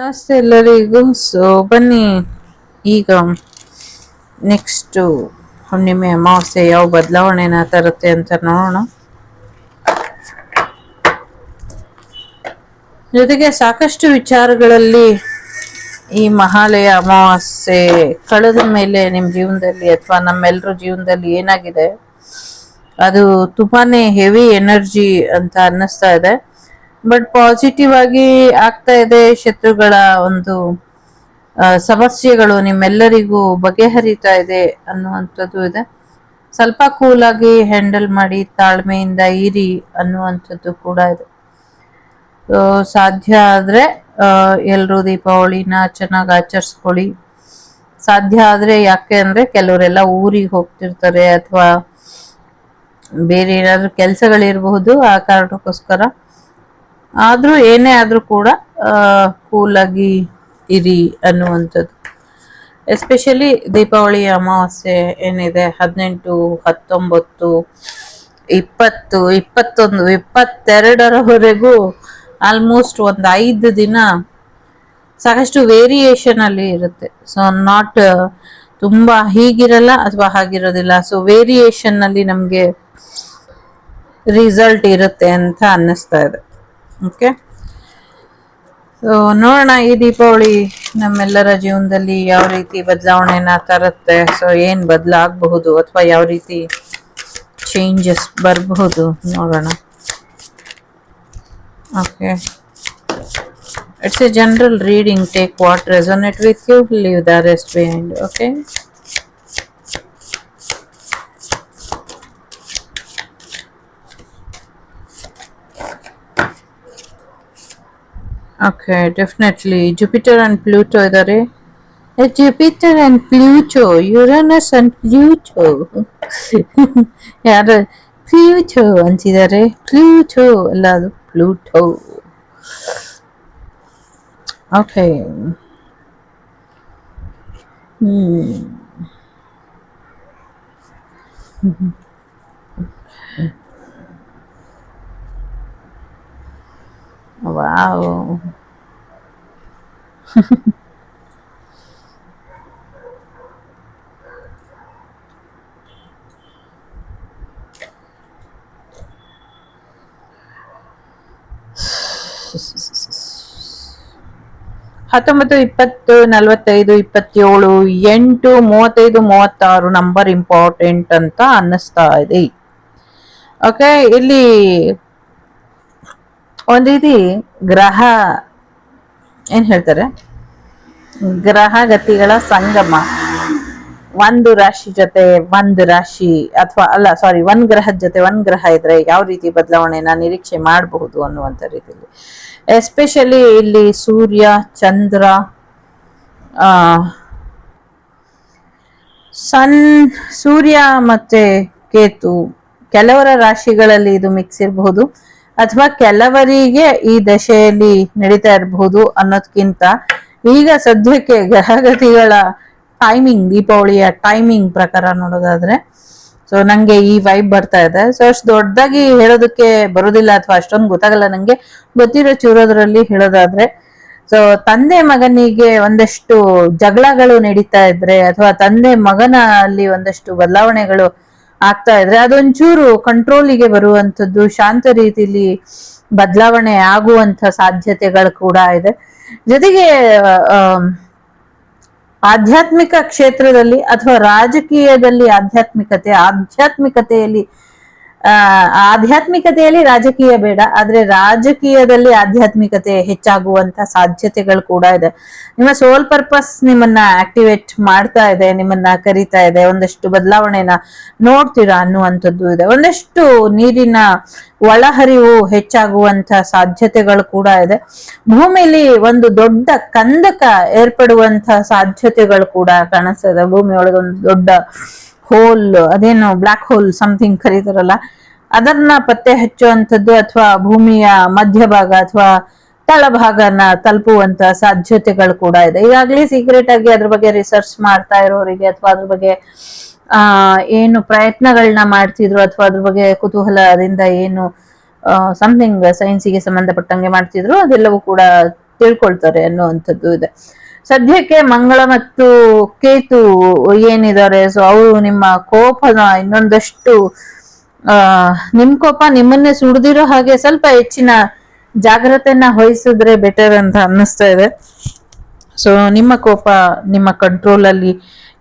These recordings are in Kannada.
ನಮಸ್ತೆ ಎಲ್ಲರಿಗೂ. ಸೊ ಬನ್ನಿ, ಈಗ ನೆಕ್ಸ್ಟು ಹುಣ್ಣಿಮೆ ಅಮಾವಾಸ್ಯೆ ಯಾವ ಬದಲಾವಣೆನ ತರುತ್ತೆ ಅಂತ ನೋಡೋಣ. ಜೊತೆಗೆ ಸಾಕಷ್ಟು ವಿಚಾರಗಳಲ್ಲಿ ಈ ಮಹಾಲಯ ಅಮಾವಾಸ್ಯೆ ಕಳೆದ ಮೇಲೆ ನಿಮ್ಮ ಜೀವನದಲ್ಲಿ ಅಥವಾ ನಮ್ಮೆಲ್ಲರ ಜೀವನದಲ್ಲಿ ಏನಾಗಿದೆ, ಅದು ತುಂಬಾನೇ ಹೆವಿ ಎನರ್ಜಿ ಅಂತ ಅನ್ನಿಸ್ತಾ ಇದೆ. ಬಟ್ ಪಾಸಿಟಿವ್ ಆಗಿ ಆಗ್ತಾ ಇದೆ ಶತ್ರುಗಳ ಒಂದು ಸಮಸ್ಯೆಗಳು ನಿಮ್ಮೆಲ್ಲರಿಗೂ ಬಗೆಹರಿತಾ ಇದೆ ಅನ್ನುವಂಥದ್ದು ಇದೆ. ಸ್ವಲ್ಪ ಕೂಲ್ ಆಗಿ ಹ್ಯಾಂಡಲ್ ಮಾಡಿ ತಾಳ್ಮೆಯಿಂದ ಇರಿ ಅನ್ನುವಂಥದ್ದು ಕೂಡ ಇದೆ. ಸಾಧ್ಯ ಆದ್ರೆ ಎಲ್ಲರೂ ದೀಪಾವಳಿನ ಚೆನ್ನಾಗಿ ಆಚರಿಸ್ಕೊಳ್ಳಿ. ಸಾಧ್ಯ ಆದ್ರೆ ಯಾಕೆ ಅಂದರೆ ಕೆಲವರೆಲ್ಲ ಊರಿಗೆ ಹೋಗ್ತಿರ್ತಾರೆ ಅಥವಾ ಬೇರೆ ಏನಾದರೂ ಕೆಲಸಗಳಿರಬಹುದು ಆ ಕಾರಣಕ್ಕೋಸ್ಕರ. ಆದ್ರೂ ಏನೇ ಆದ್ರೂ ಕೂಡ ಕೂಲಾಗಿ ಇರಿ ಅನ್ನುವಂಥದ್ದು. ಎಸ್ಪೆಷಲಿ ದೀಪಾವಳಿ ಅಮಾವಾಸ್ಯೆ ಏನಿದೆ, ಹದಿನೆಂಟು, ಹತ್ತೊಂಬತ್ತು, ಇಪ್ಪತ್ತು, ಇಪ್ಪತ್ತೊಂದು, ಇಪ್ಪತ್ತೆರಡರವರೆಗೂ ಆಲ್ಮೋಸ್ಟ್ ಒಂದು ಐದು ದಿನ ಸಾಕಷ್ಟು ವೇರಿಯೇಷನ್ ಅಲ್ಲಿ ಇರುತ್ತೆ. ಸೊ ನಾಟ್ ತುಂಬಾ ಹೀಗಿರಲ್ಲ ಅಥವಾ ಹಾಗಿರೋದಿಲ್ಲ. ಸೊ ವೇರಿಯೇಷನ್ ಅಲ್ಲಿ ನಮಗೆ ರಿಸಲ್ಟ್ ಇರುತ್ತೆ ಅಂತ ಅನ್ನಿಸ್ತಾ ಇದೆ. ಓಕೆ ಸೊ ನೋಡೋಣ ಈ ದೀಪಾವಳಿ ನಮ್ಮೆಲ್ಲರ ಜೀವನದಲ್ಲಿ ಯಾವ ರೀತಿ ಬದಲಾವಣೆನ ತರುತ್ತೆ. ಸೊ ಏನು ಬದಲಾಗಬಹುದು ಅಥವಾ ಯಾವ ರೀತಿ ಚೇಂಜಸ್ ಬರಬಹುದು ನೋಡೋಣ. Okay it's a general reading take what resonate with you leave the rest behind okay okay definitely Jupiter and Pluto ಇದ್ದಾರೆ Jupiter and Pluto Uranus and Pluto ಯಾರು ಪ್ಲೂಟೋ ಅಂತಿದ್ದಾರೆ ಪ್ಲೂಟೋ ಅಲ್ಲ ಅದು ಪ್ಲೂಟೋ ಓಕೆ ಹ್ಮ್ ವಾವ್ ಹತ್ತೊಂಬತ್ತು, ಇಪ್ಪತ್ತು, ನಲವತ್ತೈದು, ಇಪ್ಪತ್ತೇಳು, ಎಂಟು, ಮೂವತ್ತೈದು, ಮೂವತ್ತಾರು ನಂಬರ್ ಇಂಪಾರ್ಟೆಂಟ್ ಅಂತ ಅನ್ನಿಸ್ತಾ ಇದೆ. ಓಕೆ ಇಲ್ಲಿ ಒಂದ್ ರೀತಿ ಗ್ರಹ, ಏನ್ ಹೇಳ್ತಾರೆ? ಗ್ರಹ ಗತಿಗಳ ಸಂಗಮ. ಒಂದು ರಾಶಿ ಜೊತೆ ಒಂದು ರಾಶಿ ಅಥವಾ ಅಲ್ಲ ಸಾರಿ ಒಂದ್ ಗ್ರಹದ ಜೊತೆ ಒಂದ್ ಗ್ರಹ ಇದ್ರೆ ಯಾವ ರೀತಿ ಬದಲಾವಣೆನ ನಿರೀಕ್ಷೆ ಮಾಡಬಹುದು ಅನ್ನುವಂಥ ರೀತಿಯಲ್ಲಿ. ಎಸ್ಪೆಷಲಿ ಇಲ್ಲಿ ಸೂರ್ಯ, ಚಂದ್ರ ಸನ್, ಸೂರ್ಯ ಮತ್ತೆ ಕೇತು. ಕೆಲವರ ರಾಶಿಗಳಲ್ಲಿ ಇದು ಮಿಕ್ಸ್ ಇರಬಹುದು. ಅಥವಾ ಕೆಲವರಿಗೆ ಈ ದಶೆಯಲ್ಲಿ ನಡೀತಾ ಇರಬಹುದು ಅನ್ನೋದ್ಕಿಂತ ಈಗ ಸದ್ಯಕ್ಕೆ ಗ್ರಹಗತಿಗಳ ಟೈಮಿಂಗ್ ದೀಪಾವಳಿಯ ಟೈಮಿಂಗ್ ಪ್ರಕಾರ ನೋಡೋದಾದ್ರೆ ಸೊ ನಂಗೆ ಈ ವೈಬ್ ಬರ್ತಾ ಇದೆ. ಸೊ ಅಷ್ಟು ದೊಡ್ಡದಾಗಿ ಹೇಳೋದಕ್ಕೆ ಬರೋದಿಲ್ಲ ಅಥವಾ ಅಷ್ಟೊಂದು ಗೊತ್ತಾಗಲ್ಲ ನಂಗೆ. ಗೊತ್ತಿರೋ ಚೂರೋದ್ರಲ್ಲಿ ಹೇಳೋದಾದ್ರೆ ಸೊ ತಂದೆ ಮಗನಿಗೆ ಒಂದಷ್ಟು ಜಗಳಗಳು ನಡೀತಾ ಇದ್ರೆ ಅಥವಾ ತಂದೆ ಮಗನ ಅಲ್ಲಿ ಒಂದಷ್ಟು ಬದಲಾವಣೆಗಳು ಆಗ್ತಾ ಇದ್ರೆ ಅದೊಂಚೂರು ಕಂಟ್ರೋಲಿಗೆ ಬರುವಂತದ್ದು ಶಾಂತ ರೀತಿಲಿ ಬದಲಾವಣೆ ಆಗುವಂತ ಸಾಧ್ಯತೆಗಳು ಕೂಡ ಇದೆ. ಜೊತೆಗೆ ಆಧ್ಯಾತ್ಮಿಕ ಕ್ಷೇತ್ರದಲ್ಲಿ ಅಥವಾ ರಾಜಕೀಯದಲ್ಲಿ ಆಧ್ಯಾತ್ಮಿಕತೆ, ಆಧ್ಯಾತ್ಮಿಕತೆಯಲ್ಲಿ ಆ ಆಧ್ಯಾತ್ಮಿಕತೆಯಲ್ಲಿ ರಾಜಕೀಯ ಬೇಡ, ಆದ್ರೆ ರಾಜಕೀಯದಲ್ಲಿ ಆಧ್ಯಾತ್ಮಿಕತೆ ಹೆಚ್ಚಾಗುವಂತ ಸಾಧ್ಯತೆಗಳು ಕೂಡ ಇದೆ. ನಿಮ್ಮ ಸೋಲ್ ಪರ್ಪಸ್ ನಿಮ್ಮನ್ನ ಆಕ್ಟಿವೇಟ್ ಮಾಡ್ತಾ ಇದೆ, ನಿಮ್ಮನ್ನ ಕರಿತಾ ಇದೆ, ಒಂದಷ್ಟು ಬದಲಾವಣೆನ ನೋಡ್ತೀರಾ ಅನ್ನುವಂಥದ್ದು ಇದೆ. ಒಂದಷ್ಟು ನೀರಿನ ಒಳಹರಿವು ಹೆಚ್ಚಾಗುವಂತ ಸಾಧ್ಯತೆಗಳು ಕೂಡ ಇದೆ. ಭೂಮಿಲಿ ಒಂದು ದೊಡ್ಡ ಕಂದಕ ಏರ್ಪಡುವಂತ ಸಾಧ್ಯತೆಗಳು ಕೂಡ ಕಾಣಿಸ್ತದೆ ಭೂಮಿಯೊಳಗೆ ಒಂದು ದೊಡ್ಡ ಹೋಲ್ ಅದೇನು ಬ್ಲಾಕ್ ಹೋಲ್ ಸಮಥಿಂಗ್ ಕರೀತಾರಲ್ಲ, ಅದನ್ನ ಪತ್ತೆ ಹಚ್ಚುವಂಥದ್ದು ಅಥವಾ ಭೂಮಿಯ ಮಧ್ಯಭಾಗ ಅಥವಾ ತಳಭಾಗನ ತಲುಪುವಂತ ಸಾಧ್ಯತೆಗಳು ಕೂಡ ಇದೆ. ಈಗಾಗಲೇ ಸೀಕ್ರೆಟ್ ಆಗಿ ಅದ್ರ ಬಗ್ಗೆ ರಿಸರ್ಚ್ ಮಾಡ್ತಾ ಇರೋರಿಗೆ ಅಥವಾ ಅದ್ರ ಬಗ್ಗೆ ಏನು ಪ್ರಯತ್ನಗಳನ್ನ ಮಾಡ್ತಿದ್ರು ಅಥವಾ ಅದ್ರ ಬಗ್ಗೆ ಕುತೂಹಲದಿಂದ ಏನು ಸಮಥಿಂಗ್ ಸೈನ್ಸಿಗೆ ಸಂಬಂಧಪಟ್ಟಂಗೆ ಮಾಡ್ತಿದ್ರು, ಅದೆಲ್ಲವೂ ಕೂಡ ತಿಳ್ಕೊಳ್ತಾರೆ ಅನ್ನುವಂಥದ್ದು ಇದೆ. ಸದ್ಯಕ್ಕೆ ಮಂಗಳ ಮತ್ತು ಕೇತು ಏನಿದ್ದಾರೆ ಸೊ ಅವರು ನಿಮ್ಮ ಕೋಪನ ಇನ್ನೊಂದಷ್ಟು, ಆ, ನಿಮ್ ಕೋಪ ನಿಮ್ಮನ್ನೇ ಸುಡ್ದಿರೋ ಹಾಗೆ ಸ್ವಲ್ಪ ಹೆಚ್ಚಿನ ಜಾಗ್ರತೆಯನ್ನ ವಹಿಸಿದ್ರೆ ಬೆಟರ್ ಅಂತ ಅನ್ನಿಸ್ತಾ ಇದೆ. ಸೊ ನಿಮ್ಮ ಕೋಪ ನಿಮ್ಮ ಕಂಟ್ರೋಲ್ ಅಲ್ಲಿ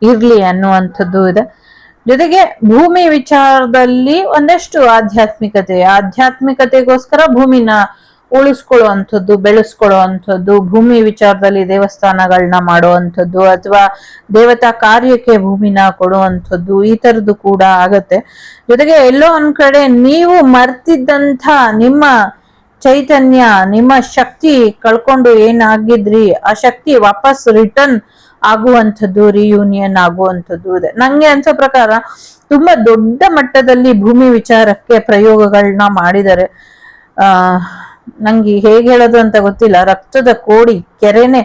ಇರ್ಲಿ ಅನ್ನುವಂಥದ್ದು ಇದೆ. ಜೊತೆಗೆ ಭೂಮಿ ವಿಚಾರದಲ್ಲಿ ಒಂದಷ್ಟು ಆಧ್ಯಾತ್ಮಿಕತೆ, ಆಧ್ಯಾತ್ಮಿಕತೆಗೋಸ್ಕರ ಭೂಮಿನ ಉಳಿಸ್ಕೊಳ್ಳುವಂಥದ್ದು, ಬೆಳೆಸ್ಕೊಳ್ಳುವಂಥದ್ದು, ಭೂಮಿ ವಿಚಾರದಲ್ಲಿ ದೇವಸ್ಥಾನಗಳನ್ನ ಮಾಡುವಂಥದ್ದು ಅಥವಾ ದೇವತಾ ಕಾರ್ಯಕ್ಕೆ ಭೂಮಿನ ಕೊಡುವಂಥದ್ದು ಈ ಥರದ್ದು ಕೂಡ ಆಗತ್ತೆ. ಜೊತೆಗೆ ಎಲ್ಲೋ ಒಂದ್ ಕಡೆ ನೀವು ಮರ್ತಿದ್ದಂಥ ನಿಮ್ಮ ಚೈತನ್ಯ, ನಿಮ್ಮ ಶಕ್ತಿ ಕಳ್ಕೊಂಡು ಏನಾಗಿದ್ರಿ, ಆ ಶಕ್ತಿ ವಾಪಸ್ ರಿಟರ್ನ್ ಆಗುವಂಥದ್ದು ರಿಯೂನಿಯನ್ ಆಗುವಂಥದ್ದು ಇದೆ. ನಂಗೆ ಅನ್ಸೋ ಪ್ರಕಾರ ತುಂಬಾ ದೊಡ್ಡ ಮಟ್ಟದಲ್ಲಿ ಭೂಮಿ ವಿಚಾರಕ್ಕೆ ಪ್ರಯೋಗಗಳನ್ನ ಮಾಡಿದ್ದಾರೆ. ಆ ನಂಗೆ ಹೇಗೆ ಹೇಳೋದು ಅಂತ ಗೊತ್ತಿಲ್ಲ. ರಕ್ತದ ಕೋಡಿ, ಕೆರೆನೆ.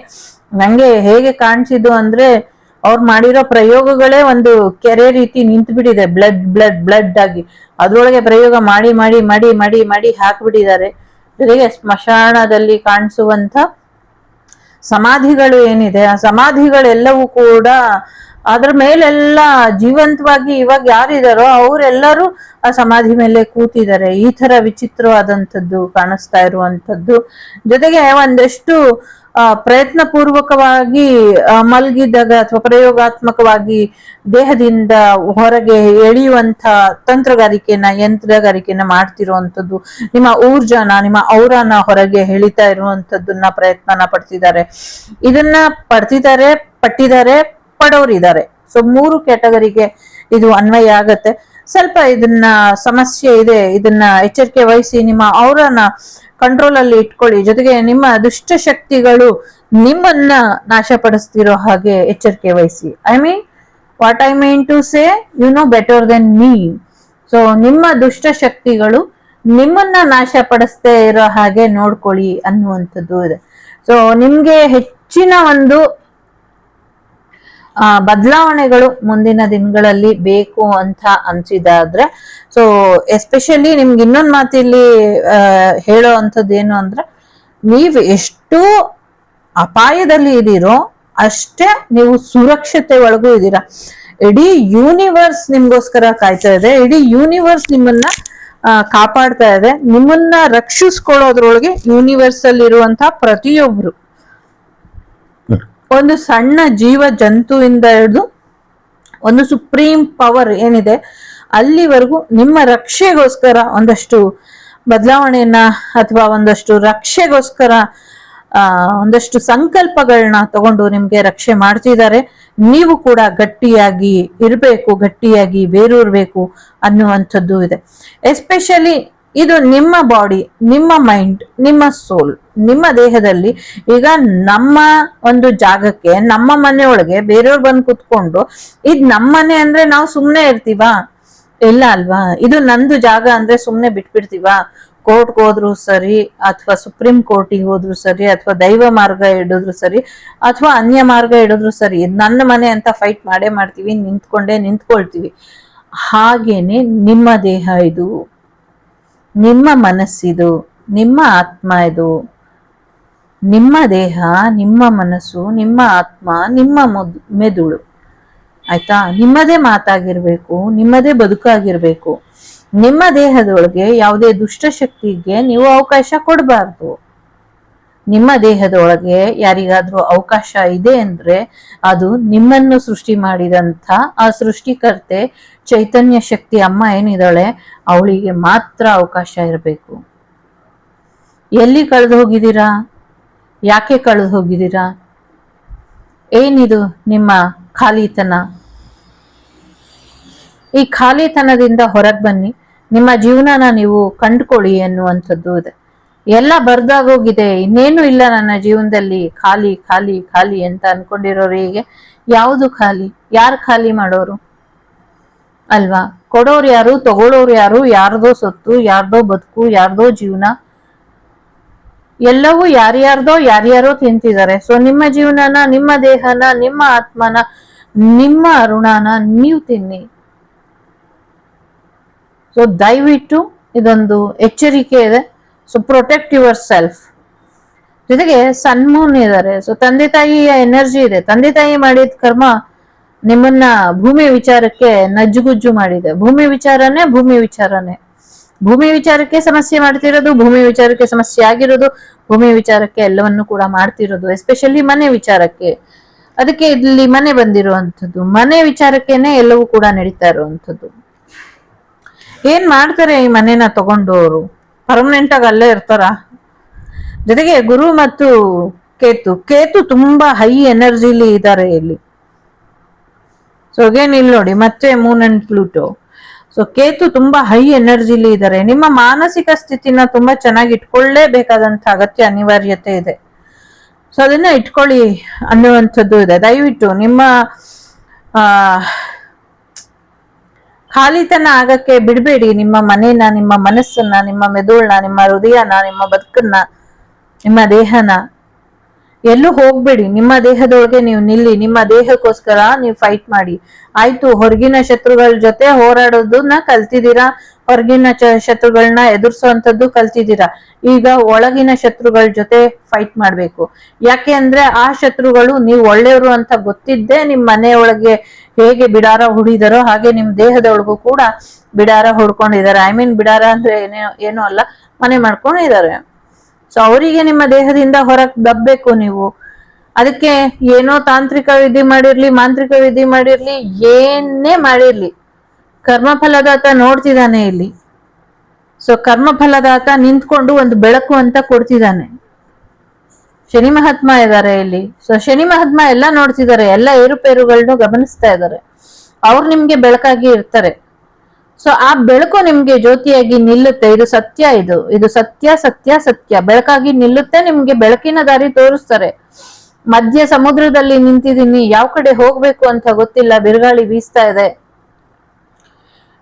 ನಂಗೆ ಹೇಗೆ ಕಾಣಿಸಿದ್ದು ಅಂದ್ರೆ ಅವ್ರು ಮಾಡಿರೋ ಪ್ರಯೋಗಗಳೇ ಒಂದು ಕೆರೆ ರೀತಿ ನಿಂತು ಬಿಟ್ಟಿದೆ ಬ್ಲಡ್ ಬ್ಲಡ್ ಬ್ಲಡ್ ಆಗಿ. ಅದ್ರೊಳಗೆ ಪ್ರಯೋಗ ಮಾಡಿ ಮಾಡಿ ಮಾಡಿ ಮಾಡಿ ಮಾಡಿ ಹಾಕ್ಬಿಟ್ಟಿದ್ದಾರೆ. ಜೊತೆಗೆ ಸ್ಮಶಾನದಲ್ಲಿ ಕಾಣಿಸುವಂತ ಸಮಾಧಿಗಳು ಏನಿದೆ? ಆ ಸಮಾಧಿಗಳೆಲ್ಲವೂ ಕೂಡ ಅದ್ರ ಮೇಲೆಲ್ಲ ಜೀವಂತವಾಗಿ ಇವಾಗ ಯಾರಿದಾರೋ ಅವರೆಲ್ಲರೂ ಆ ಸಮಾಧಿ ಮೇಲೆ ಕೂತಿದ್ದಾರೆ. ಈ ತರ ವಿಚಿತ್ರವಾದಂಥದ್ದು ಕಾಣಿಸ್ತಾ ಇರುವಂಥದ್ದು. ಜೊತೆಗೆ ಒಂದಷ್ಟು ಪ್ರಯತ್ನ ಪೂರ್ವಕವಾಗಿ ಮಲಗಿದಾಗ ಅಥವಾ ಪ್ರಯೋಗಾತ್ಮಕವಾಗಿ ದೇಹದಿಂದ ಹೊರಗೆ ಎಳೆಯುವಂತ ತಂತ್ರಗಾರಿಕೆನ ಯಂತ್ರಗಾರಿಕೆನ ಮಾಡ್ತಿರುವಂಥದ್ದು. ನಿಮ್ಮ ಊರ್ಜಾನ, ನಿಮ್ಮ ಔರಾನ ಹೊರಗೆ ಎಳಿತಾ ಇರುವಂಥದ್ದನ್ನ ಪ್ರಯತ್ನನ ಪಡ್ತಿದ್ದಾರೆ. ಇದನ್ನ ಪಡ್ತಿದ್ದಾರೆ, ಪಟ್ಟಿದ್ದಾರೆ. ಪಡೋರಿದ್ದಾರೆ ಸೊ ಮೂರು ಕ್ಯಾಟಗರಿಗೆ ಇದು ಅನ್ವಯ ಆಗತ್ತೆ. ಸ್ವಲ್ಪ ಇದನ್ನ ಸಮಸ್ಯೆ ಇದೆ, ಇದನ್ನ ಎಚ್ಚರಿಕೆ ವಹಿಸಿ ನಿಮ್ಮ ಅವರನ್ನ ಕಂಟ್ರೋಲ್ ಅಲ್ಲಿ ಇಟ್ಕೊಳ್ಳಿ. ಜೊತೆಗೆ ನಿಮ್ಮ ದುಷ್ಟಶಕ್ತಿಗಳು ನಿಮ್ಮನ್ನ ನಾಶಪಡಿಸ್ತಿರೋ ಹಾಗೆ ಎಚ್ಚರಿಕೆ ವಹಿಸಿ. I mean what I mean to say you know better then me so ನಿಮ್ಮ ದುಷ್ಟ ಶಕ್ತಿಗಳು ನಿಮ್ಮನ್ನ ನಾಶಪಡಿಸ್ದೇ ಇರೋ ಹಾಗೆ ನೋಡ್ಕೊಳ್ಳಿ ಅನ್ನುವಂಥದ್ದು ಇದೆ. ಸೊ ನಿಮ್ಗೆ ಹೆಚ್ಚಿನ ಒಂದು ಆ, ಬದಲಾವಣೆಗಳು ಮುಂದಿನ ದಿನಗಳಲ್ಲಿ ಬೇಕು ಅಂತ ಅನ್ಸಿದಾದ್ರೆ ಸೊ ಎಸ್ಪೆಷಲಿ ನಿಮ್ಗೆ ಇನ್ನೊಂದ್ ಮಾತಿಲ್ಲಿ ಹೇಳೋ ಅಂಥದ್ದು ಏನು ಅಂದ್ರೆ, ನೀವು ಎಷ್ಟು ಅಪಾಯದಲ್ಲಿ ಇದೀರೋ ಅಷ್ಟೇ ನೀವು ಸುರಕ್ಷತೆ ಒಳಗೂ ಇದ್ದೀರಾ. ಇಡೀ ಯೂನಿವರ್ಸ್ ನಿಮ್ಗೋಸ್ಕರ ಕಾಯ್ತಾ ಇದೆ, ಇಡೀ ಯೂನಿವರ್ಸ್ ನಿಮ್ಮನ್ನ ಕಾಪಾಡ್ತಾ ಇದೆ, ನಿಮ್ಮನ್ನ ರಕ್ಷಿಸ್ಕೊಳ್ಳೋದ್ರೊಳಗೆ ಯೂನಿವರ್ಸ್ ಅಲ್ಲಿ ಇರುವಂತಹ ಪ್ರತಿಯೊಬ್ರು. ಒಂದು ಸಣ್ಣ ಜೀವ ಜಂತುವಿಂದ ಹಿಡಿದು ಒಂದು ಸುಪ್ರೀಂ ಪವರ್ ಏನಿದೆ, ಅಲ್ಲಿವರೆಗೂ ನಿಮ್ಮ ರಕ್ಷೆಗೋಸ್ಕರ ಒಂದಷ್ಟು ಬದಲಾವಣೆಯನ್ನ ಅಥವಾ ಒಂದಷ್ಟು ರಕ್ಷೆಗೋಸ್ಕರ ಒಂದಷ್ಟು ಸಂಕಲ್ಪಗಳನ್ನ ತಗೊಂಡು ನಿಮ್ಗೆ ರಕ್ಷೆ ಮಾಡ್ತಿದ್ದಾರೆ. ನೀವು ಕೂಡ ಗಟ್ಟಿಯಾಗಿ ಇರಬೇಕು, ಗಟ್ಟಿಯಾಗಿ ಬೇರೂರ್ಬೇಕು ಅನ್ನುವಂಥದ್ದು ಇದೆ. ಎಸ್ಪೆಷಲಿ ಇದು ನಿಮ್ಮ ಬಾಡಿ ನಿಮ್ಮ ಮೈಂಡ್ ನಿಮ್ಮ ಸೋಲ್ ನಿಮ್ಮ ದೇಹದಲ್ಲಿ ಈಗ ನಮ್ಮ ಒಂದು ಜಾಗಕ್ಕೆ, ನಮ್ಮ ಮನೆಯೊಳಗೆ ಬೇರೆಯವ್ರು ಬಂದು ಕುತ್ಕೊಂಡು, ಇದ್ ನಮ್ಮನೆ ಅಂದ್ರೆ ನಾವು ಸುಮ್ಮನೆ ಇರ್ತೀವಾ? ಇಲ್ಲ ಅಲ್ವಾ? ಇದು ನಂದು ಜಾಗ ಅಂದ್ರೆ ಸುಮ್ನೆ ಬಿಟ್ಬಿಡ್ತೀವಾ? ಕೋರ್ಟ್ಗೆ ಹೋದ್ರು ಸರಿ, ಅಥವಾ ಸುಪ್ರೀಂ ಕೋರ್ಟಿಗೆ ಹೋದ್ರು ಸರಿ, ಅಥವಾ ದೈವ ಮಾರ್ಗ ಹಿಡಿದ್ರು ಸರಿ, ಅಥವಾ ಅನ್ಯ ಮಾರ್ಗ ಹಿಡಿದ್ರು ಸರಿ, ನನ್ನ ಮನೆ ಅಂತ ಫೈಟ್ ಮಾಡೇ ಮಾಡ್ತೀವಿ, ನಿಂತ್ಕೊಂಡೇ ನಿಂತ್ಕೊಳ್ತೀವಿ. ಹಾಗೇನೆ ನಿಮ್ಮ ದೇಹ ಇದು. ನಿಮ್ಮ ಮನಸ್ಸಿದು, ನಿಮ್ಮ ಆತ್ಮ ಇದು ನಿಮ್ಮ ದೇಹ, ನಿಮ್ಮ ಮನಸ್ಸು, ನಿಮ್ಮ ಆತ್ಮ, ನಿಮ್ಮ ಮೊದ್- ಮೆದುಳು. ಆಯ್ತಾ? ನಿಮ್ಮದೇ ಮಾತಾಗಿರ್ಬೇಕು, ನಿಮ್ಮದೇ ಬದುಕಾಗಿರ್ಬೇಕು. ನಿಮ್ಮ ದೇಹದೊಳಗೆ ಯಾವುದೇ ದುಷ್ಟಶಕ್ತಿಗೆ ನೀವು ಅವಕಾಶ ಕೊಡಬಾರ್ದು. ನಿಮ್ಮ ದೇಹದೊಳಗೆ ಯಾರಿಗಾದ್ರೂ ಅವಕಾಶ ಇದೆ ಅಂದ್ರೆ ಅದು ನಿಮ್ಮನ್ನು ಸೃಷ್ಟಿ ಮಾಡಿದಂಥ ಆ ಸೃಷ್ಟಿಕರ್ತೆ ಚೈತನ್ಯ ಶಕ್ತಿ ಅಮ್ಮ ಏನಿದ್ದಾಳೆ, ಅವಳಿಗೆ ಮಾತ್ರ ಅವಕಾಶ ಇರಬೇಕು. ಎಲ್ಲಿ ಕಳೆದು ಹೋಗಿದ್ದೀರಾ? ಯಾಕೆ ಕಳೆದು ಹೋಗಿದ್ದೀರಾ? ಏನಿದು ನಿಮ್ಮ ಖಾಲಿತನ? ಈ ಖಾಲಿತನದಿಂದ ಹೊರಗೆ ಬನ್ನಿ. ನಿಮ್ಮ ಜೀವನನ ನೀವು ಕಂಡುಕೊಳ್ಳಿ ಅನ್ನುವಂಥದ್ದು ಇದೆ. ಎಲ್ಲ ಬರ್ದಾಗೋಗಿದೆ ಇನ್ನೇನು ಇಲ್ಲ ನನ್ನ ಜೀವನದಲ್ಲಿ. ಖಾಲಿ ಖಾಲಿ ಖಾಲಿ ಅಂತ ಅನ್ಕೊಂಡಿರೋರು ಹೀಗೆ? ಯಾವುದು ಖಾಲಿ? ಯಾರು ಖಾಲಿ ಮಾಡೋರು? ಅಲ್ವಾ? ಕೊಡೋರು ಯಾರು ತಗೊಳ್ಳೋರು ಯಾರು, ಯಾರ್ದೋ ಸೊತ್ತು, ಯಾರ್ದೋ ಬದುಕು, ಯಾರ್ದೋ ಜೀವನ. ಎಲ್ಲವೂ ಯಾರ್ಯಾರ್ದೋ ಯಾರ್ಯಾರೋ ತಿಂತಿದ್ದಾರೆ. ಸೊ ನಿಮ್ಮ ಜೀವನನ, ನಿಮ್ಮ ದೇಹನ, ನಿಮ್ಮ ಆತ್ಮನ, ನಿಮ್ಮ ಋಣನ ನೀವು ತಿನ್ನಿ. ಸೊ ದಯವಿಟ್ಟು ಇದೊಂದು ಎಚ್ಚರಿಕೆ ಇದೆ. ಸೊ ಪ್ರೊಟೆಕ್ಟ್ ಯುವರ್ ಸೆಲ್ಫ್ ಜೊತೆಗೆ ಸನ್ಮೂನ್ ಇದ್ದಾರೆ. ಸೊ ತಂದೆ ತಾಯಿಯ ಎನರ್ಜಿ ಇದೆ. ತಂದೆ ತಾಯಿ ಮಾಡಿದ ಕರ್ಮ ನಿಮ್ಮನ್ನ ಭೂಮಿ ವಿಚಾರಕ್ಕೆ ನಜ್ಜುಗುಜ್ಜು ಮಾಡಿದೆ. ಭೂಮಿ ವಿಚಾರನೇ ಭೂಮಿ ವಿಚಾರನೇ. ಭೂಮಿ ವಿಚಾರಕ್ಕೆ ಸಮಸ್ಯೆ ಮಾಡ್ತಿರೋದು ಭೂಮಿ ವಿಚಾರಕ್ಕೆ ಸಮಸ್ಯೆ ಆಗಿರೋದು ಭೂಮಿ ವಿಚಾರಕ್ಕೆ ಎಲ್ಲವನ್ನು ಕೂಡ ಮಾಡ್ತಿರೋದು ಎಸ್ಪೆಷಲಿ ಮನೆ ವಿಚಾರಕ್ಕೆ. ಅದಕ್ಕೆ ಇಲ್ಲಿ ಮನೆ ಬಂದಿರುವಂಥದ್ದು. ಮನೆ ವಿಚಾರಕ್ಕೇನೆ ಎಲ್ಲವೂ ಕೂಡ ನಡೀತಾ ಇರುವಂಥದ್ದು. ಏನ್ ಮಾಡ್ತಾರೆ ಈ ಮನೆನ ತಗೊಂಡು ಅವರು ಪರ್ಮನೆಂಟ್ ಆಗಿ ಅಲ್ಲೇ ಇರ್ತಾರ. ಜೊತೆಗೆ ಗುರು ಮತ್ತು ಕೇತು. ಕೇತು ತುಂಬಾ ಹೈ ಎನರ್ಜಿಲಿ ಇದ್ದಾರೆ ಇಲ್ಲಿ. ಸೊ ಅಗೇನ್ ಇಲ್ಲಿ ನೋಡಿ, ಮತ್ತೆ moon and Pluto so Ketu ತುಂಬಾ ಹೈ ಎನರ್ಜಿಲಿ ಇದ್ದಾರೆ ನಿಮ್ಮ ಮಾನಸಿಕ ಸ್ಥಿತಿನ ತುಂಬಾ ಚೆನ್ನಾಗಿ ಇಟ್ಕೊಳ್ಳೇಬೇಕಾದಂತ ಅಗತ್ಯ, ಅನಿವಾರ್ಯತೆ ಇದೆ. ಸೊ ಅದನ್ನ ಇಟ್ಕೊಳ್ಳಿ ಅನ್ನುವಂಥದ್ದು ಇದೆ. ದಯವಿಟ್ಟು ನಿಮ್ಮ ಖಾಲಿತನ ಆಗಕ್ಕೆ ಬಿಡಬೇಡಿ. ನಿಮ್ಮ ಮನೇನ, ನಿಮ್ಮ ಮನಸ್ಸನ್ನ, ನಿಮ್ಮ ಮೆದುಳನ್ನ, ನಿಮ್ಮ ಹೃದಯನ, ನಿಮ್ಮ ಬದುಕನ್ನ, ನಿಮ್ಮ ದೇಹನ ಎಲ್ಲೂ ಹೋಗ್ಬೇಡಿ. ನಿಮ್ಮ ದೇಹದೊಳಗೆ ನೀವು ನಿಲ್ಲಿ, ನಿಮ್ಮ ದೇಹಕ್ಕೋಸ್ಕರ ನೀವು ಫೈಟ್ ಮಾಡಿ. ಆಯ್ತು, ಹೊರಗಿನ ಶತ್ರುಗಳ ಜೊತೆ ಹೋರಾಡೋದನ್ನ ಕಲ್ತಿದ್ದೀರಾ? ಹೊರಗಿನ ಶತ್ರುಗಳನ್ನ ಎದುರಿಸುವಂತದ್ದು ಕಲ್ತಿದ್ದೀರಾ? ಈಗ ಒಳಗಿನ ಶತ್ರುಗಳ ಜೊತೆ ಫೈಟ್ ಮಾಡ್ಬೇಕು. ಯಾಕೆ ಅಂದ್ರೆ ಆ ಶತ್ರುಗಳು ನೀವು ಒಳ್ಳೆಯವರು ಅಂತ ಗೊತ್ತಿದ್ದೇ ನಿಮ್ ಮನೆಯೊಳಗೆ ಹೇಗೆ ಬಿಡಾರ ಹುಡಿದಾರೋ ಹಾಗೆ ನಿಮ್ ದೇಹದೊಳಗೂ ಕೂಡ ಬಿಡಾರ ಹೊಡ್ಕೊಂಡಿದ್ದಾರೆ. ಐ ಮೀನ್ ಬಿಡಾರ ಅಂದ್ರೆ ಏನೇ, ಏನೂ ಅಲ್ಲ, ಮನೆ ಮಾಡ್ಕೊಂಡಿದ್ದಾರೆ. ಸೊ ಅವರಿಗೆ ನಿಮ್ಮ ದೇಹದಿಂದ ಹೊರಗ್ ದಬ್ಬೇಕು ನೀವು. ಅದಕ್ಕೆ ಏನೋ ತಾಂತ್ರಿಕ ವಿಧಿ ಮಾಡಿರ್ಲಿ, ಮಾಂತ್ರಿಕ ವಿಧಿ ಮಾಡಿರ್ಲಿ, ಏನೇ ಮಾಡಿರ್ಲಿ. ಕರ್ಮಫಲದಾತ ನೋಡ್ತಿದ್ದಾನೆ ಇಲ್ಲಿ. ಸೊ ಕರ್ಮಫಲದಾತ ನಿಂತ್ಕೊಂಡು ಒಂದು ಬೆಳಕು ಅಂತ ಕೊಡ್ತಿದ್ದಾನೆ ಶನಿ ಮಹಾತ್ಮ ಇದ್ದಾರೆ ಇಲ್ಲಿ. ಸೊ ಶನಿ ಮಹಾತ್ಮ ಎಲ್ಲ ನೋಡ್ತಿದ್ದಾರೆ ಎಲ್ಲ ಏರುಪೇರುಗಳನ್ನು ಗಮನಿಸ್ತಾ ಇದ್ದಾರೆ ಅವ್ರು ನಿಮ್ಗೆ ಬೆಳಕಾಗಿ ಇರ್ತಾರೆ. ಸೊ ಆ ಬೆಳಕು ನಿಮ್ಗೆ ಜ್ಯೋತಿಯಾಗಿ ನಿಲ್ಲುತ್ತೆ. ಇದು ಸತ್ಯ ಇದು. ಇದು ಸತ್ಯ ಸತ್ಯ ಸತ್ಯ. ಬೆಳಕಾಗಿ ನಿಲ್ಲುತ್ತೆ, ನಿಮ್ಗೆ ಬೆಳಕಿನ ದಾರಿ ತೋರಿಸ್ತಾರೆ. ಮಧ್ಯ ಸಮುದ್ರದಲ್ಲಿ ನಿಂತಿದ್ದೀನಿ, ಯಾವ ಕಡೆ ಹೋಗ್ಬೇಕು ಅಂತ ಗೊತ್ತಿಲ್ಲ, ಬಿರುಗಾಳಿ ಬೀಸ್ತಾ ಇದೆ.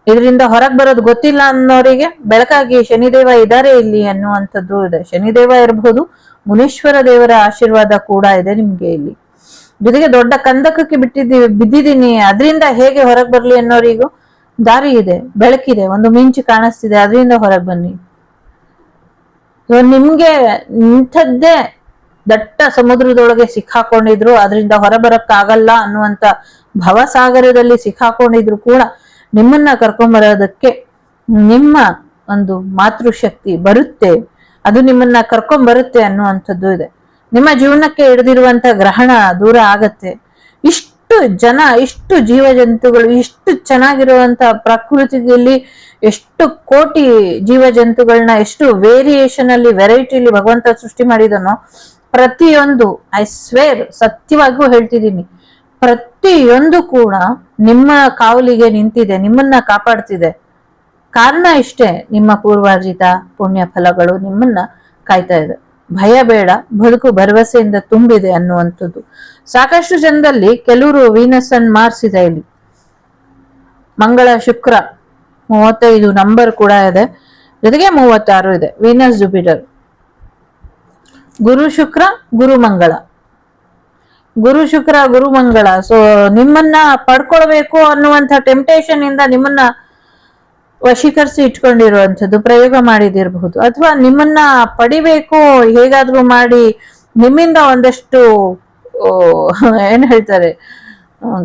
ಇದರಿಂದ ಹೊರಗ್ ಬರೋದು ಗೊತ್ತಿಲ್ಲ ಅನ್ನೋರಿಗೆ ಬೆಳಕಾಗಿ ಶನಿದೇವ ಇದ್ದಾರೆ ಇಲ್ಲಿ ಅನ್ನುವಂಥದ್ದು ಇದೆ. ಶನಿದೇವ ಇರಬಹುದು ಮುನೀಶ್ವರ ದೇವರ ಆಶೀರ್ವಾದ ಕೂಡ ಇದೆ ನಿಮ್ಗೆ ಇಲ್ಲಿ. ಜೊತೆಗೆ ದೊಡ್ಡ ಕಂದಕಕ್ಕೆ ಬಿಟ್ಟಿದ್ದೀವಿ ಬಿದ್ದಿದ್ದೀನಿ. ಅದರಿಂದ ಹೇಗೆ ಹೊರಗ್ ಬರ್ಲಿ ಅನ್ನೋರಿಗೂ ದಾರಿ ಇದೆ, ಬೆಳಕಿದೆ, ಒಂದು ಮಿಂಚು ಕಾಣಿಸ್ತಿದೆ, ಅದರಿಂದ ಹೊರಗೆ ಬನ್ನಿ. ನಿಮ್ಗೆ ಇಂಥದ್ದೇ ದಟ್ಟ ಸಮುದ್ರದೊಳಗೆ ಸಿಕ್ಕಾಕೊಂಡಿದ್ರು, ಅದರಿಂದ ಹೊರಬರಕ್ಕಾಗಲ್ಲ ಅನ್ನುವಂತ ಭವಸಾಗರದಲ್ಲಿ ಸಿಕ್ಕಾಕೊಂಡಿದ್ರು ಕೂಡ ನಿಮ್ಮನ್ನ ಕರ್ಕೊಂಬರೋದಕ್ಕೆ ನಿಮ್ಮ ಒಂದು ಮಾತೃಶಕ್ತಿ ಬರುತ್ತೆ. ಅದು ನಿಮ್ಮನ್ನ ಕರ್ಕೊಂಬರುತ್ತೆ ಅನ್ನುವಂಥದ್ದು ಇದೆ. ನಿಮ್ಮ ಜೀವನಕ್ಕೆ ಹಿಡಿದಿರುವಂತ ಗ್ರಹಣ ದೂರ ಆಗತ್ತೆ. ಇಷ್ಟು ಜನ, ಇಷ್ಟು ಜೀವ ಜಂತುಗಳು ಇಷ್ಟು ಚೆನ್ನಾಗಿರುವಂತ ಪ್ರಕೃತಿಯಲ್ಲಿ ಎಷ್ಟು ಕೋಟಿ ಜೀವ ಜಂತುಗಳನ್ನ ಎಷ್ಟು ವೇರಿಯೇಷನ್ ಅಲ್ಲಿ ವೆರೈಟಿಲಿ ಭಗವಂತ ಸೃಷ್ಟಿ ಮಾಡಿದನೋ ಪ್ರತಿಯೊಂದು ಐ ಸ್ವೇರ್ ಸತ್ಯವಾಗಿಯೂ ಹೇಳ್ತಿದ್ದೀನಿ. ಪ್ರತಿಯೊಂದು ಕೂಡ ನಿಮ್ಮ ಕಾವಲಿಗೆ ನಿಂತಿದೆ, ನಿಮ್ಮನ್ನ ಕಾಪಾಡ್ತಿದೆ. ಕಾರಣ ಇಷ್ಟೇ, ನಿಮ್ಮ ಪೂರ್ವಾರ್ಜಿತ ಪುಣ್ಯ ಫಲಗಳು ನಿಮ್ಮನ್ನ ಕಾಯ್ತಾ ಇದೆ. ಭಯ ಬೇಡ, ಬದುಕು ಭರವಸೆಯಿಂದ ತುಂಬಿದೆ ಅನ್ನುವಂಥದ್ದು. ಸಾಕಷ್ಟು ಜನದಲ್ಲಿ ಕೆಲವರು ವೀನಸ್ ಅನ್ ಮಾರ್ಸ್ ಇದೆ ಇಲ್ಲಿ. ಮಂಗಳ, ಶುಕ್ರ, ಮೂವತ್ತೈದು ನಂಬರ್ ಕೂಡ ಇದೆ. ಜೊತೆಗೆ ಮೂವತ್ತಾರು ಇದೆ, ವೀನಸ್, ಜುಪಿಟರ್. ಗುರು ಶುಕ್ರ, ಗುರು ಮಂಗಳ. ಗುರು ಶುಕ್ರ, ಗುರು ಮಂಗಳ. ಸೊ ನಿಮ್ಮನ್ನ ಪಡ್ಕೊಳ್ಬೇಕು ಅನ್ನುವಂಥ ಟೆಂಪ್ಟೇಷನ್ ಇಂದ ನಿಮ್ಮನ್ನ ವಶೀಕರಿಸಿ ಇಟ್ಕೊಂಡಿರುವಂಥದ್ದು, ಪ್ರಯೋಗ ಮಾಡಿದಿರಬಹುದು. ಅಥವಾ ನಿಮ್ಮನ್ನ ಪಡಿಬೇಕು, ಹೇಗಾದ್ರೂ ಮಾಡಿ ನಿಮ್ಮಿಂದ ಒಂದಷ್ಟು ಏನ್ ಹೇಳ್ತಾರೆ?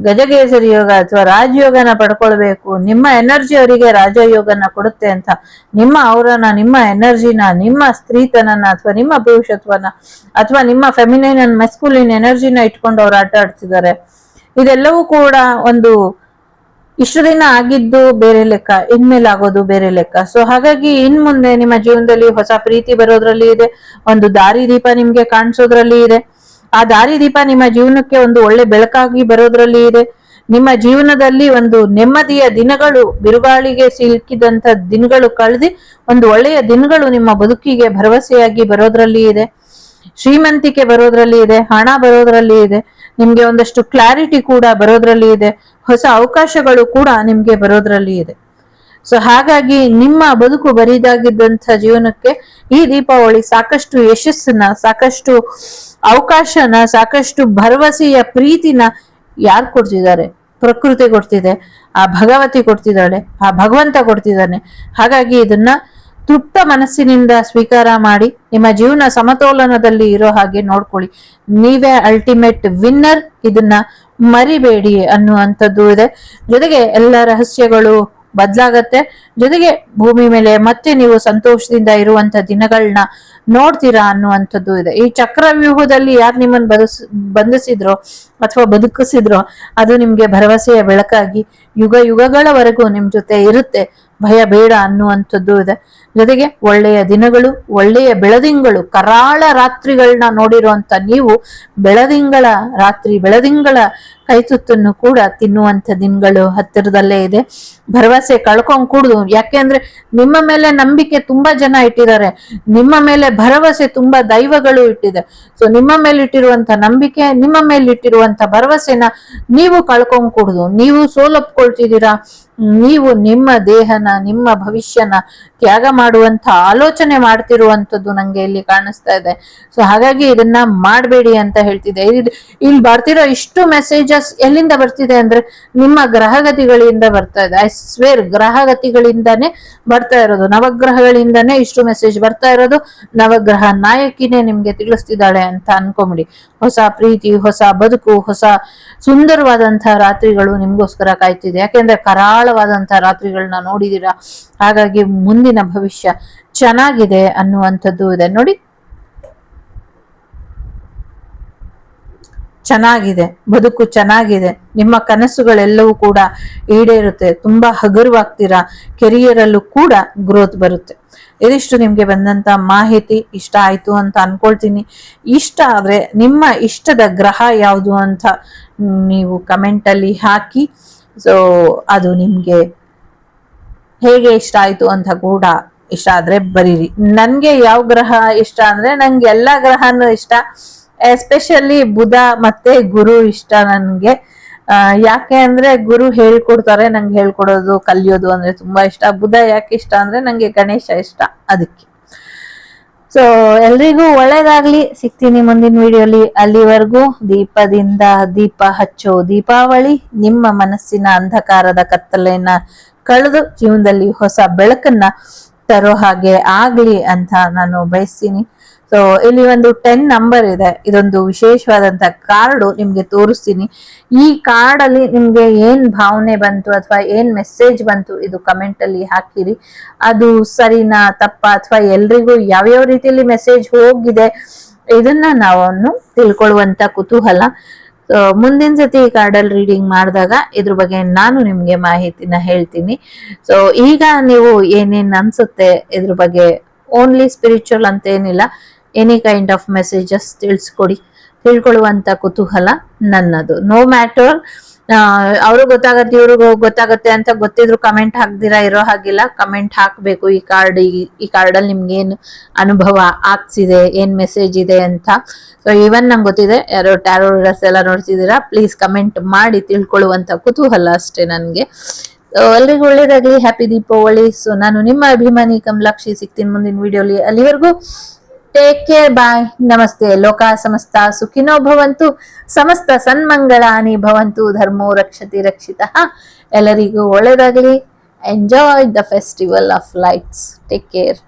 ಗಜಗೇಸರಿ ಯೋಗ ಅಥವಾ ರಾಜಯೋಗನ ಪಡ್ಕೊಳ್ಬೇಕು. ನಿಮ್ಮ ಎನರ್ಜಿ ಅವರಿಗೆ ರಾಜಯೋಗನ ಕೊಡುತ್ತೆ ಅಂತ. ನಿಮ್ಮ ಅವರನ್ನ, ನಿಮ್ಮ ಎನರ್ಜಿನ, ನಿಮ್ಮ ಸ್ತ್ರೀತನನ ಅಥವಾ ನಿಮ್ಮ ಪುರುಷತ್ವನ ಅಥವಾ ನಿಮ್ಮ ಫೆಮಿನೈನ್ ಅಂಡ್ ಮೆಸ್ಕುಲಿನ್ ಎನರ್ಜಿನ ಇಟ್ಕೊಂಡು ಅವ್ರು ಆಟ ಆಡ್ತಿದ್ದಾರೆ. ಇದೆಲ್ಲವೂ ಕೂಡ ಒಂದು ಇಷ್ಟು ದಿನ ಆಗಿದ್ದು ಬೇರೆ ಲೆಕ್ಕ, ಇನ್ಮೇಲೆ ಆಗೋದು ಬೇರೆ ಲೆಕ್ಕ. ಸೊ ಹಾಗಾಗಿ ಇನ್ ಮುಂದೆ ನಿಮ್ಮ ಜೀವನದಲ್ಲಿ ಹೊಸ ಪ್ರೀತಿ ಬರೋದ್ರಲ್ಲಿ ಇದೆ, ಒಂದು ದಾರಿ ದೀಪ ನಿಮ್ಗೆ ಕಾಣಿಸೋದ್ರಲ್ಲಿ ಇದೆ. ಆ ದಾರಿ ದೀಪ ನಿಮ್ಮ ಜೀವನಕ್ಕೆ ಒಂದು ಒಳ್ಳೆ ಬೆಳಕಾಗಿ ಬರೋದ್ರಲ್ಲಿ ಇದೆ. ನಿಮ್ಮ ಜೀವನದಲ್ಲಿ ಒಂದು ನೆಮ್ಮದಿಯ ದಿನಗಳು, ಬಿರುಗಾಳಿಗೆ ಸಿಲುಕಿದಂತ ದಿನಗಳು ಕಳೆದಿ ಒಂದು ಒಳ್ಳೆಯ ದಿನಗಳು ನಿಮ್ಮ ಬದುಕಿಗೆ ಭರವಸೆಯಾಗಿ ಬರೋದ್ರಲ್ಲಿ ಇದೆ. ಶ್ರೀಮಂತಿಕೆ ಬರೋದ್ರಲ್ಲಿ ಇದೆ, ಹಣ ಬರೋದ್ರಲ್ಲಿ ಇದೆ, ನಿಮ್ಗೆ ಒಂದಷ್ಟು ಕ್ಲಾರಿಟಿ ಕೂಡ ಬರೋದ್ರಲ್ಲಿ ಇದೆ, ಹೊಸ ಅವಕಾಶಗಳು ಕೂಡ ನಿಮ್ಗೆ ಬರೋದ್ರಲ್ಲಿ ಇದೆ. ಸೊ ಹಾಗಾಗಿ ನಿಮ್ಮ ಬದುಕು ಬರಿದಾಗಿದ್ದಂಥ ಜೀವನಕ್ಕೆ ಈ ದೀಪಾವಳಿ ಸಾಕಷ್ಟು ಯಶಸ್ಸನ್ನ, ಸಾಕಷ್ಟು ಅವಕಾಶನ, ಸಾಕಷ್ಟು ಭರವಸೆಯ ಪ್ರೀತಿನ ಯಾರು ಕೊಡ್ತಿದ್ದಾರೆ? ಪ್ರಕೃತಿ ಕೊಡ್ತಿದೆ, ಆ ಭಗವತಿ ಕೊಡ್ತಿದ್ದಾಳೆ, ಆ ಭಗವಂತ ಕೊಡ್ತಿದ್ದಾನೆ. ಹಾಗಾಗಿ ಇದನ್ನ ತೃಪ್ತ ಮನಸ್ಸಿನಿಂದ ಸ್ವೀಕಾರ ಮಾಡಿ, ನಿಮ್ಮ ಜೀವನ ಸಮತೋಲನದಲ್ಲಿ ಇರೋ ಹಾಗೆ ನೋಡ್ಕೊಳ್ಳಿ. ನೀವೇ ಅಲ್ಟಿಮೇಟ್ ವಿನ್ನರ್ ಇದನ್ನ ಮರಿಬೇಡಿ ಅನ್ನುವಂಥದ್ದು ಇದೆ. ಜೊತೆಗೆ ಎಲ್ಲ ರಹಸ್ಯಗಳು ಬದಲಾಗತ್ತೆ. ಜೊತೆಗೆ ಭೂಮಿ ಮೇಲೆ ಮತ್ತೆ ನೀವು ಸಂತೋಷದಿಂದ ಇರುವಂತ ದಿನಗಳನ್ನ ನೋಡ್ತೀರಾ ಅನ್ನುವಂಥದ್ದು ಇದೆ. ಈ ಚಕ್ರವ್ಯೂಹದಲ್ಲಿ ಯಾರು ನಿಮ್ಮನ್ನು ಬದಸ್, ಬಂಧಿಸಿದ್ರೋ ಅಥವಾ ಬದುಕಿಸಿದ್ರೋ ಅದು ನಿಮ್ಗೆ ಭರವಸೆಯ ಬೆಳಕಾಗಿ ಯುಗ ಯುಗಗಳವರೆಗೂ ನಿಮ್ ಜೊತೆ ಇರುತ್ತೆ. ಭಯ ಬೇಡ ಅನ್ನುವಂಥದ್ದು ಇದೆ. ಜೊತೆಗೆ ಒಳ್ಳೆಯ ದಿನಗಳು, ಒಳ್ಳೆಯ ಬೆಳದಿಂಗಳು, ಕರಾಳ ರಾತ್ರಿಗಳನ್ನ ನೋಡಿರುವಂತ ನೀವು ಬೆಳದಿಂಗಳ ರಾತ್ರಿ, ಬೆಳದಿಂಗಳ ಕೈತುತ್ತನ್ನು ಕೂಡ ತಿನ್ನುವಂಥ ದಿನಗಳು ಹತ್ತಿರದಲ್ಲೇ ಇದೆ. ಭರವಸೆ ಕಳ್ಕೊಂಡ್ ಕೂಡುದು ಯಾಕೆಂದ್ರೆ ನಿಮ್ಮ ಮೇಲೆ ನಂಬಿಕೆ ತುಂಬಾ ಜನ ಇಟ್ಟಿದ್ದಾರೆ. ನಿಮ್ಮ ಮೇಲೆ ಭರವಸೆ ತುಂಬಾ ದೈವಗಳು ಇಟ್ಟಿದೆ. ಸೊ ನಿಮ್ಮ ಮೇಲೆ ಇಟ್ಟಿರುವಂತ ನಂಬಿಕೆ, ನಿಮ್ಮ ಮೇಲೆ ಇಟ್ಟಿರುವಂತ ಭರವಸೆನ ನೀವು ಕಳ್ಕೊಂಡು ಕೂಡುದು, ನೀವು ಸೋಲೊಪ್ಕೊಳ್ತಿದ್ದೀರಾ? ನೀವು ನಿಮ್ಮ ದೇಹನ, ನಿಮ್ಮ ಭವಿಷ್ಯನ ತ್ಯಾಗ ಮಾಡುವಂತ ಆಲೋಚನೆ ಮಾಡ್ತಿರುವಂತದ್ದು ನಂಗೆ ಇಲ್ಲಿ ಕಾಣಿಸ್ತಾ ಇದೆ. ಸೊ ಹಾಗಾಗಿ ಇದನ್ನ ಮಾಡಬೇಡಿ ಅಂತ ಹೇಳ್ತಿದೆ ಇಲ್ಲಿ ಬರ್ತಿರೋ ಇಷ್ಟು ಮೆಸೇಜಸ್ ಎಲ್ಲಿಂದ ಬರ್ತಿದೆ ಅಂದ್ರೆ ನಿಮ್ಮ ಗ್ರಹಗತಿಗಳಿಂದ ಬರ್ತಾ ಇದೆ. ಐ ಸ್ವೇರ್ ಗ್ರಹಗತಿಗಳಿಂದಾನೇ ಬರ್ತಾ ಇರೋದು. ನವಗ್ರಹಗಳಿಂದಾನೇ ಇಷ್ಟು ಮೆಸೇಜ್ ಬರ್ತಾ ಇರೋದು. ನವಗ್ರಹ ನಾಯಕಿನೇ ನಿಮ್ಗೆ ತಿಳಿಸ್ತಿದ್ದಾಳೆ ಅಂತ ಅನ್ಕೊಂಬಿಡಿ. ಹೊಸ ಪ್ರೀತಿ, ಹೊಸ ಬದುಕು, ಹೊಸ ಸುಂದರವಾದಂತಹ ರಾತ್ರಿಗಳು ನಿಮ್ಗೋಸ್ಕರ ಕಾಯ್ತಿದೆ. ಯಾಕೆಂದ್ರೆ ಕರಾಳವಾದಂತಹ ರಾತ್ರಿಗಳನ್ನ ನೋಡಿದೀರಾ? ಹಾಗಾಗಿ ಮುಂದಿನ ಭವಿಷ್ಯ ಚೆನ್ನಾಗಿದೆ ಅನ್ನುವಂಥದ್ದು ಇದೆ. ನೋಡಿ. ಚೆನ್ನಾಗಿದೆ, ಬದುಕು ಚೆನ್ನಾಗಿದೆ, ನಿಮ್ಮ ಕನಸುಗಳೆಲ್ಲವೂ ಕೂಡ ಈಡೇರುತ್ತೆ, ತುಂಬಾ ಹಗುರವಾಗ್ತೀರಾ ಕೆರಿಯರ್ ಅಲ್ಲೂ ಕೂಡ ಗ್ರೋತ್ ಬರುತ್ತೆ. ಇದಿಷ್ಟು ನಿಮ್ಗೆ ಬಂದಂತ ಮಾಹಿತಿ, ಇಷ್ಟ ಆಯ್ತು ಅಂತ ಅನ್ಕೊಳ್ತೀನಿ. ಇಷ್ಟ ಆದ್ರೆ ನಿಮ್ಮ ಇಷ್ಟದ ಗ್ರಹ ಯಾವುದು ಅಂತ ನೀವು ಕಮೆಂಟ್ ಅಲ್ಲಿ ಹಾಕಿ. ಸೊ ಅದು ನಿಮ್ಗೆ ಹೇಗೆ ಇಷ್ಟ ಆಯ್ತು ಅಂತ ಕೂಡ ಇಷ್ಟ ಆದ್ರೆ ಬರೀರಿ. ನನ್ಗೆ ಯಾವ ಗ್ರಹ ಇಷ್ಟ ಅಂದ್ರೆ ನಂಗೆ ಎಲ್ಲಾ ಗ್ರಹನೂ ಇಷ್ಟ. ಎಸ್ಪೆಷಲಿ ಬುಧ ಮತ್ತೆ ಗುರು ಇಷ್ಟ ನನ್ಗೆ. ಯಾಕೆ ಅಂದ್ರೆ ಗುರು ಹೇಳ್ಕೊಡ್ತಾರೆ, ನಂಗೆ ಹೇಳ್ಕೊಡೋದು, ಕಲಿಯೋದು ಅಂದ್ರೆ ತುಂಬಾ ಇಷ್ಟ. ಬುಧ ಯಾಕೆ ಇಷ್ಟ ಅಂದ್ರೆ ನಂಗೆ ಗಣೇಶ ಇಷ್ಟ ಅದಕ್ಕೆ. ಸೊ ಎಲ್ರಿಗೂ ಒಳ್ಳೇದಾಗ್ಲಿ. ಸಿಗ್ತೀನಿ ಮುಂದಿನ ವಿಡಿಯೋಲಿ. ಅಲ್ಲಿವರೆಗೂ ದೀಪದಿಂದ ದೀಪ ಹಚ್ಚೋ ದೀಪಾವಳಿ ನಿಮ್ಮ ಮನಸ್ಸಿನ ಅಂಧಕಾರದ ಕತ್ತಲೆಯನ್ನ ಕಳೆದು ಜೀವನದಲ್ಲಿ ಹೊಸ ಬೆಳಕನ್ನ ತರೋ ಹಾಗೆ ಆಗ್ಲಿ ಅಂತ ನಾನು ಬಯಸ್ತೀನಿ. ಸೊ ಇಲ್ಲಿ ಒಂದು ಟೆನ್ ನಂಬರ್ ಇದೆ. ಇದೊಂದು ವಿಶೇಷವಾದಂತ ಕಾರ್ಡ್ ನಿಮ್ಗೆ ತೋರಿಸ್ತೀನಿ. ಈ ಕಾರ್ಡ್ ಅಲ್ಲಿ ನಿಮ್ಗೆ ಏನ್ ಭಾವನೆ ಬಂತು ಅಥವಾ ಏನ್ ಮೆಸೇಜ್ ಬಂತು ಇದು ಕಮೆಂಟ್ ಅಲ್ಲಿ ಹಾಕಿರಿ. ಅದು ಸರಿನಾ, ತಪ್ಪ ಅಥವಾ ಎಲ್ರಿಗೂ ಯಾವ್ಯಾವ ರೀತಿಯಲ್ಲಿ ಮೆಸೇಜ್ ಹೋಗಿದೆ ಇದನ್ನ ನಾವನ್ನು ತಿಳ್ಕೊಳ್ಳುವಂತ ಕುತೂಹಲ. ಮುಂದಿನ ಸತಿ ಈ ಕಾರ್ಡಲ್ ರೀಡಿಂಗ್ ಮಾಡಿದಾಗ ಇದ್ರ ಬಗ್ಗೆ ನಾನು ನಿಮ್ಗೆ ಮಾಹಿತಿನ ಹೇಳ್ತೀನಿ. ಸೊ ಈಗ ನೀವು ಏನೇನ್ ಅನ್ಸುತ್ತೆ ಇದ್ರ ಬಗ್ಗೆ ಓನ್ಲಿ ಸ್ಪಿರಿಚುವಲ್ ಅಂತ ಏನಿಲ್ಲ ಎನಿ ಕೈಂಡ್ ಆಫ್ ಮೆಸೇಜಸ್ ತಿಳಿಸ್ಕೊಡಿ. ತಿಳ್ಕೊಳ್ಳುವಂತ ಕುತೂಹಲ ನನ್ನದು. ನೋ ಮ್ಯಾಟರ್ ಅವರು ಗೊತ್ತಾಗತ್ತೆ ಇವ್ರಿಗೂ ಗೊತ್ತಾಗತ್ತೆ ಅಂತ ಗೊತ್ತಿದ್ರು ಕಮೆಂಟ್ ಹಾಕ್ದಿರಾ ಇರೋ ಹಾಗಿಲ್ಲ. ಕಮೆಂಟ್ ಹಾಕ್ಬೇಕು ಈ ಕಾರ್ಡ್ ಈ ಕಾರ್ಡ್ ಅಲ್ಲಿ ನಿಮ್ಗೆ ಏನು ಅನುಭವ ಆಗ್ತಿದೆ ಏನ್ ಮೆಸೇಜ್ ಇದೆ ಅಂತ. ಸೊ ಈವನ್ ನಂಗೆ ಗೊತ್ತಿದೆ, ಯಾರೋ ಟ್ಯಾರೋ ಎಲ್ಲ ನೋಡ್ತಿದ್ದೀರಾ ಪ್ಲೀಸ್ ಕಮೆಂಟ್ ಮಾಡಿ ತಿಳ್ಕೊಳ್ಳುವಂತ ಕುತೂಹಲ ಅಷ್ಟೇ ನನಗೆ. ಎಲ್ರಿಗೂ ಒಳ್ಳೇದಾಗ್ಲಿ ಹ್ಯಾಪಿ ದೀಪಾವಳಿ. ಸೊ ನಾನು ನಿಮ್ಮ ಅಭಿಮಾನಿ ಕಮಲಾಕ್ಷಿ ಸಿಗ್ತೀನಿ ಮುಂದಿನ ವಿಡಿಯೋಲಿ ಅಲ್ಲಿವರೆಗೂ ಟೇಕ್ ಕೇರ್ ಬಾಯ್ ನಮಸ್ತೆ. ಲೋಕ ಸಮಸ್ತ ಸುಖಿನೋ ಭವಂತು. ಸಮಸ್ತ ಸನ್ಮಂಗಳಾನಿ ಭವಂತು. ಧರ್ಮೋ ರಕ್ಷತಿ ರಕ್ಷಿತ. ಎಲ್ಲರಿಗೂ ಒಳ್ಳೇದಾಗಲಿ enjoy the festival of lights take care